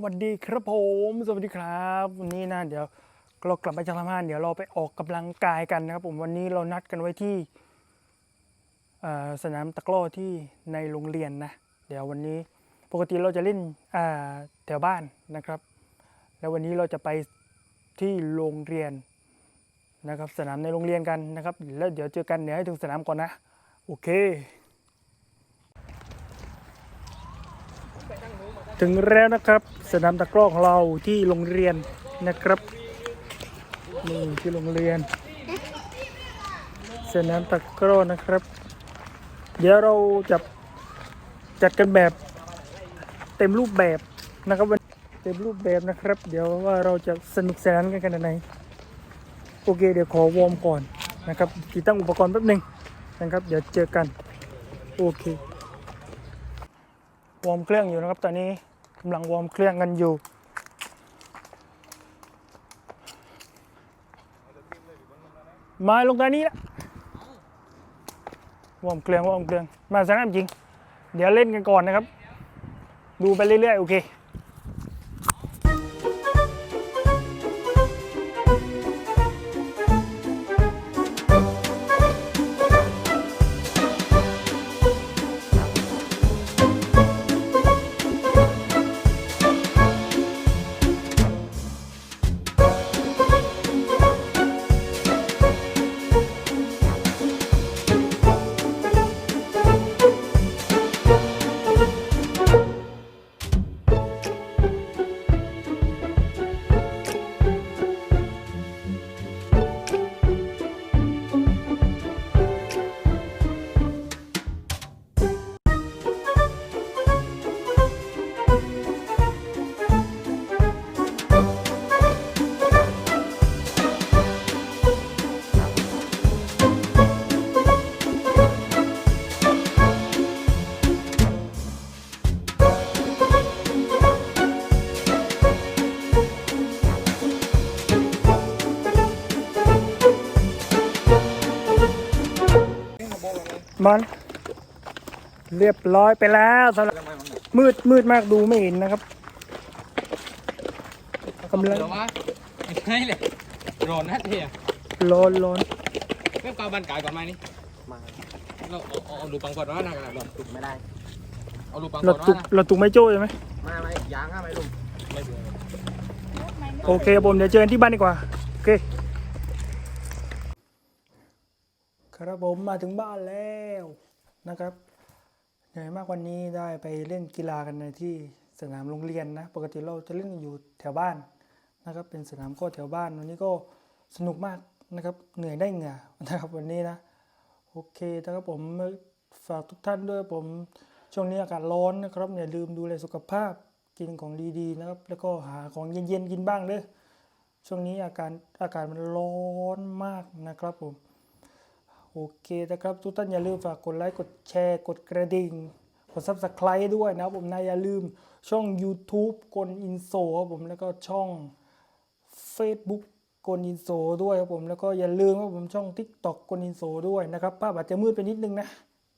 วัสดีครับผม สวัสดีครับวันนี้นะเดี๋ยวเรากลับมาจากทำงานเดี๋ยวเราไปออกกำลังกายกันนะครับผมวันนี้เรานัดกันไว้ที่สนามตะกร้อที่ในโรงเรียนนะ เดี๋ยววันนี้ปกติเราจะเล่นแถวบ้านนะครับ แล้ววันนี้เราจะไปที่โรงเรียนนะครับ สนามในโรงเรียนกันนะครับ แล้วเดี๋ยวเจอกันเดี๋ยวให้ถึงสนามก่อนนะ โอเค ถึงแล้วนะครับ สนามตะกร้อของเราที่โรงเรียนนะครับนี่ที่โรงเรียน สนามตะกร้อนะครับ เดี๋ยวเราจะจัดกันแบบเต็มรูปแบบนะครับวันเต็มรูปแบบนะครับ เดี๋ยวว่าเราจะสนุกสนานกันขนาดไหนโอเค เดี๋ยวขอวอร์มก่อนนะครับติดตั้งอุปกรณ์แป๊บหนึ่งนะครับ เดี๋ยวเจอกัน โอเควอร์มเครื่องอยู่นะครับตอนนี้ กำลังวอร์มเครื่องกันอยู่ มาลงตอนนี้ละวอร์มเครื่องวอร์มเครื่องมาสนามจริง เดี๋ยวเล่นกันก่อนนะครับ ดูไปเรื่อยๆ โอเค มัน เรียบร้อยไปแล้วสำหรับมืดมืดมากดูไม่เห็นนะครับกำลัง Rồi má Ngay này Rồi nát thì à ร้อนร้อน Phép cao ban cải còn mai đi มา Nó Ồ lụt bằng quạt đó nè Rồi ตุกไม่ได้ Ồ lụt bằng เรา quạt ตุ đó ก nè เราตุกไม่โจ้ใช่ไหมมาไหมยางอะไหมลุง Đây rồi โอเคผมเดี๋ยวเจอกันที่บ้านดีกว่า โอเค ครับผมมาถึงบ้านแล้วนะครับเหนื่อยมากวันนี้ได้ไปเล่นกีฬากันในที่สนามโรงเรียนนะ ปกติเราจะเล่นอยู่แถวบ้านนะครับ เป็นสนามก็แถวบ้านวันนี้ก็สนุกมากนะครับ เหนื่อยได้เหงื่อนะครับวันนี้นะ โอเคนะครับผมฝากทุกท่านด้วยผมช่วงนี้อากาศร้อนนะครับอย่าลืมดูแลสุขภาพกินของดีๆนะครับ แล้วก็หาของเย็นๆกินบ้างเด้อช่วงนี้อาการอากาศมันร้อนมากนะครับผม โอเคนะครับทุกท่านอย่าลืมฝากกดไลค์กดแชร์ กดกระดิ่ง กด subscribe ด้วยนะครับผมนะอย่าลืมช่อง YouTube กลอินโซครับผมแล้วก็ช่อง Facebook กลอินโซด้วยครับผมแล้วก็อย่าลืมว่าผมช่อง TikTok กลอินโซด้วยนะครับภาพอาจจะมืดไปนิดนึงนะ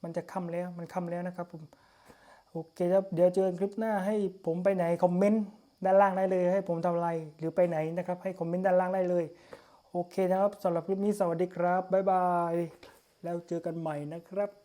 มันจะค่ำแล้วมันค่ำแล้วนะครับผมโอเคครับเดี๋ยวเจอกันคลิปหน้าให้ผมไปไหนคอมเมนต์ด้านล่างได้เลย ให้ผมทำอะไรหรือไปไหนนะครับให้คอมเมนต์ด้านล่างได้เลย โอเคนะครับสำหรับคลิปนี้สวัสดีครับ บ๊ายบาย แล้วเจอกันใหม่นะครับ